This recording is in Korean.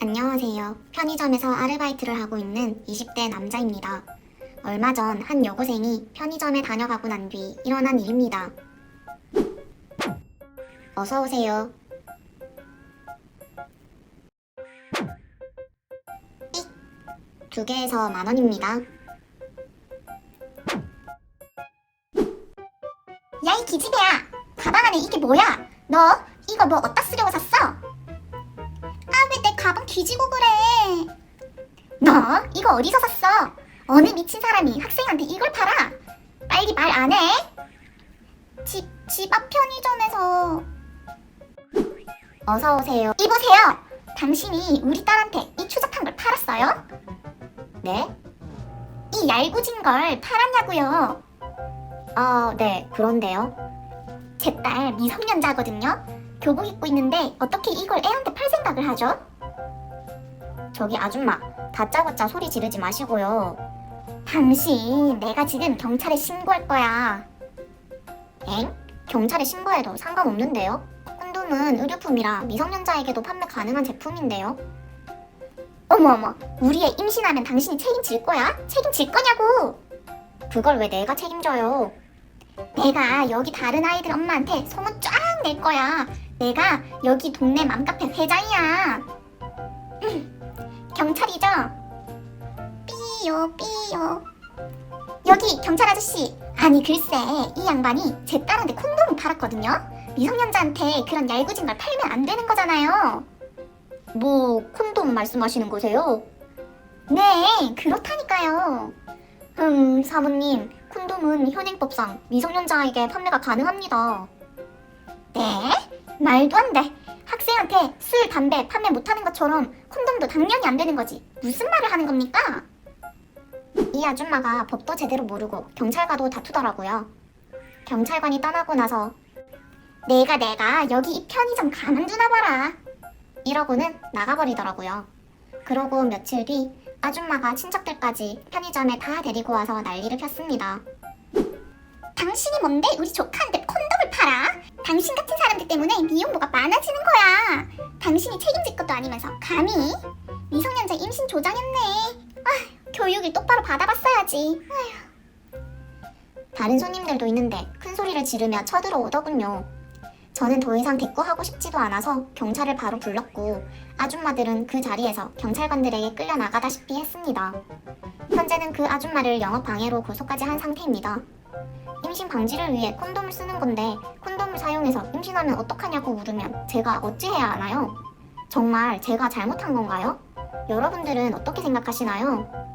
안녕하세요. 편의점에서 아르바이트를 하고 있는 20대 남자입니다. 얼마 전 한 여고생이 편의점에 다녀가고 난 뒤 일어난 일입니다. 어서 오세요. 띡. 두 개에서 만 원입니다. 야, 이 기집애야! 가방 안에 이게 뭐야? 너 이거 뭐 어디다 쓰려고 샀어? 뒤지고 그래? 너 이거 어디서 샀어? 어느 미친 사람이 학생한테 이걸 팔아? 빨리 말 안 해? 집, 집 앞 편의점에서. 어서 오세요. 이보세요! 당신이 우리 딸한테 이 추적한 걸 팔았어요? 네? 이 얄궂은 걸 팔았냐고요? 아, 네, 그런데요. 제 딸 미성년자거든요? 교복 입고 있는데 어떻게 이걸 애한테 팔 생각을 하죠? 저기 아줌마, 다짜고짜 소리 지르지 마시고요. 당신, 내가 지금 경찰에 신고할 거야. 엥? 경찰에 신고해도 상관없는데요? 콘돔은 의료품이라 미성년자에게도 판매 가능한 제품인데요. 어머 어머, 우리 애 임신하면 당신이 책임질 거야? 책임질 거냐고! 그걸 왜 내가 책임져요? 내가 여기 다른 아이들 엄마한테 소문 쫙 낼 거야. 내가 여기 동네 맘카페 회장이야. 경찰이죠? 삐요 삐요. 여기 경찰 아저씨. 아니 글쎄 이 양반이 제 딸한테 콘돔을 팔았거든요. 미성년자한테 그런 얄궂은 걸 팔면 안 되는 거잖아요. 뭐 콘돔 말씀하시는 거세요? 네 그렇다니까요. 음 사모님 콘돔은 현행법상 미성년자에게 판매가 가능합니다. 네? 말도 안 돼. 학생한테 술, 담배 판매 못하는 것처럼 콘돔도 당연히 안 되는 거지. 무슨 말을 하는 겁니까? 이 아줌마가 법도 제대로 모르고 경찰과도 다투더라고요. 경찰관이 떠나고 나서 내가 내가 여기 이 편의점 가만두나 봐라. 이러고는 나가버리더라고요. 그러고 며칠 뒤 아줌마가 친척들까지 편의점에 다 데리고 와서 난리를 폈습니다. 당신이 뭔데 우리 조카한테? 당신 같은 사람들 때문에 미혼모가 많아지는 거야. 당신이 책임질 것도 아니면서 감히 미성년자 임신 조장했네. 아, 교육을 똑바로 받아봤어야지. 다른 손님들도 있는데 큰 소리를 지르며 쳐들어오더군요. 저는 더 이상 대꾸하고 싶지도 않아서 경찰을 바로 불렀고 아줌마들은 그 자리에서 경찰관들에게 끌려 나가다시피 했습니다. 현재는 그 아줌마를 영업 방해로 고소까지 한 상태입니다. 임신 방지를 위해 콘돔을 쓰는 건데 콘돔을 사용해서 임신하면 어떡하냐고 물으면 제가 어찌해야 하나요? 정말 제가 잘못한 건가요? 여러분들은 어떻게 생각하시나요?